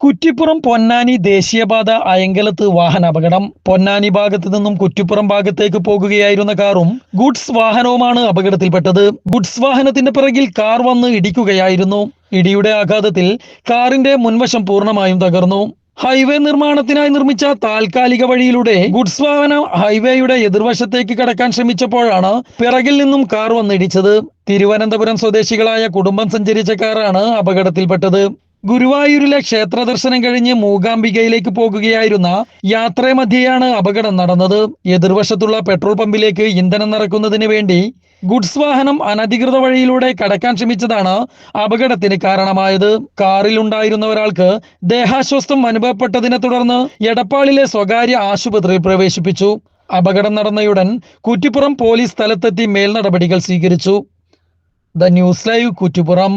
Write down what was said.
കുറ്റിപ്പുറം പൊന്നാനി ദേശീയപാത അയങ്കലത്ത് വാഹനാപകടം പൊന്നാനി ഭാഗത്ത് നിന്നും കുറ്റിപ്പുറം ഭാഗത്തേക്ക് പോകുകയായിരുന്ന കാറും ഗുഡ്സ് വാഹനവുമാണ് അപകടത്തിൽപ്പെട്ടത്. ഗുഡ്സ് വാഹനത്തിന്റെ പിറകിൽ കാർ വന്ന് ഇടിക്കുകയായിരുന്നു. ഇടിയുടെ ആഘാതത്തിൽ കാറിന്റെ മുൻവശം പൂർണമായും തകർന്നു. ഹൈവേ നിർമ്മാണത്തിനായി നിർമ്മിച്ച താൽക്കാലിക വഴിയിലൂടെ ഗുഡ്സ് വാഹനം ഹൈവേയുടെ എതിർവശത്തേക്ക് കടക്കാൻ ശ്രമിച്ചപ്പോഴാണ് പിറകിൽ നിന്നും കാർ വന്നിടിച്ചത് തിരുവനന്തപുരം സ്വദേശികളായ കുടുംബം സഞ്ചരിച്ച കാറാണ് അപകടത്തിൽപ്പെട്ടത്. ഗുരുവായൂരിലെ ക്ഷേത്ര ദർശനം കഴിഞ്ഞ് മൂകാംബികയിലേക്ക് പോകുകയായിരുന്ന യാത്രമധ്യയാണ് അപകടം നടന്നത്. എതിർവശത്തുള്ള പെട്രോൾ പമ്പിലേക്ക് ഇന്ധനം നിറക്കുന്നതിന് വേണ്ടി ഗുഡ്സ് വാഹനം അനധികൃത വഴിയിലൂടെ കടക്കാൻ ശ്രമിച്ചതാണ് അപകടത്തിന് കാരണമായത്. കാറിൽ ഉണ്ടായിരുന്ന ഒരാൾക്ക് ദേഹാസ്വസ്ഥം അനുഭവപ്പെട്ടതിനെ തുടർന്ന് എടപ്പാളിലെ സ്വകാര്യ ആശുപത്രിയിൽ പ്രവേശിപ്പിച്ചു. അപകടം നടന്നയുടൻ കുറ്റിപ്പുറം പോലീസ് സ്ഥലത്തെത്തി മേൽനടപടികൾ സ്വീകരിച്ചു. The news live Kuttippuram.